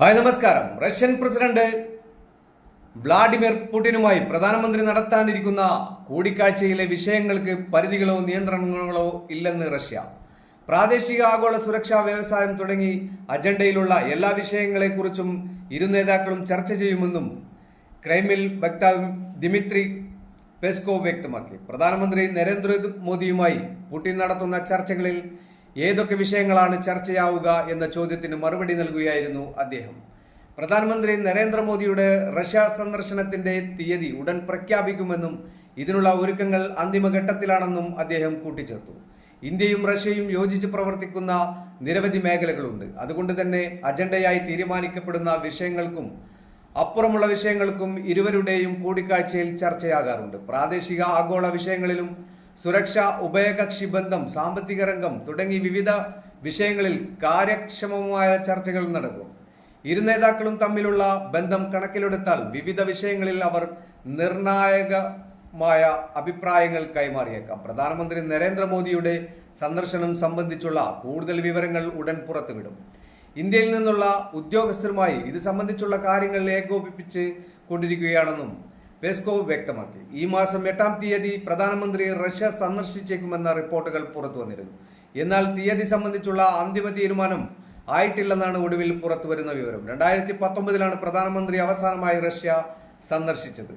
Hi നമസ്കാരം. Russian president Vladimir പുടിനുമായി പ്രധാനമന്ത്രി നടത്താനിരിക്കുന്ന കൂടിക്കാഴ്ചയിലെ വിഷയങ്ങൾക്ക് പരിധികളോ നിയന്ത്രണങ്ങളോ ഇല്ലെന്ന് റഷ്യ. പ്രാദേശിക ആഗോള സുരക്ഷാ വ്യവസായം തുടങ്ങി അജണ്ടയിലുള്ള എല്ലാ വിഷയങ്ങളെക്കുറിച്ചും ഇരു നേതാക്കളും ചർച്ച ചെയ്യുമെന്നും ക്രൈമിൽ വക്താവ് ദിമിത്രി പെസ്കോവ് വ്യക്തമാക്കി. പ്രധാനമന്ത്രി നരേന്ദ്രമോദിയുമായി പുടിൻ നടത്തുന്ന ചർച്ചകളിൽ ഏതൊക്കെ വിഷയങ്ങളാണ് ചർച്ചയാവുക എന്ന ചോദ്യത്തിന് മറുപടി നൽകുകയായിരുന്നു അദ്ദേഹം. പ്രധാനമന്ത്രി നരേന്ദ്രമോദിയുടെ റഷ്യ സന്ദർശനത്തിന്റെ തീയതി ഉടൻ പ്രഖ്യാപിക്കുമെന്നും ഇതിനുള്ള ഒരുക്കങ്ങൾ അന്തിമഘട്ടത്തിലാണെന്നും അദ്ദേഹം കൂട്ടിച്ചേർത്തു. ഇന്ത്യയും റഷ്യയും യോജിച്ച് പ്രവർത്തിക്കുന്ന നിരവധി മേഖലകളുണ്ട്. അതുകൊണ്ട് തന്നെ അജണ്ടയായി തീരുമാനിക്കപ്പെടുന്ന വിഷയങ്ങൾക്കും അപ്പുറമുള്ള വിഷയങ്ങൾക്കും ഇരുവരുടെയും കൂടിക്കാഴ്ചയിൽ ചർച്ചയാകാറുണ്ട്. പ്രാദേശിക ആഗോള വിഷയങ്ങളിലും സുരക്ഷ ഉഭയകക്ഷി ബന്ധം സാമ്പത്തിക രംഗം തുടങ്ങി വിവിധ വിഷയങ്ങളിൽ കാര്യക്ഷമമായ ചർച്ചകൾ നടക്കും ഇരു നേതാക്കളും തമ്മിലുള്ള ബന്ധം കണക്കിലെടുത്താൽ വിവിധ വിഷയങ്ങളിൽ അവർ നിർണായകമായ അഭിപ്രായങ്ങൾ കൈമാറിയേക്കാം. പ്രധാനമന്ത്രി നരേന്ദ്രമോദിയുടെ സന്ദർശനം സംബന്ധിച്ചുള്ള കൂടുതൽ വിവരങ്ങൾ ഉടൻ പുറത്തുവിടും. ഇന്ത്യയിൽ നിന്നുള്ള ഉദ്യോഗസ്ഥരുമായി ഇത് സംബന്ധിച്ചുള്ള കാര്യങ്ങൾ ഏകോപിപ്പിച്ച് കൊണ്ടിരിക്കുകയാണെന്നും പെസ്കോവ് വ്യക്തമാക്കി. ഈ മാസം എട്ടാം തീയതി പ്രധാനമന്ത്രി റഷ്യ സന്ദർശിച്ചേക്കുമെന്ന റിപ്പോർട്ടുകൾ പുറത്തുവന്നിരുന്നു എന്നാൽ തീയതി സംബന്ധിച്ചുള്ള അന്തിമ തീരുമാനം ആയിട്ടില്ലെന്നാണ് ഒടുവിൽ പുറത്തുവരുന്ന വിവരം. രണ്ടായിരത്തി പത്തൊമ്പതിലാണ് പ്രധാനമന്ത്രി അവസാനമായി റഷ്യ സന്ദർശിച്ചത്.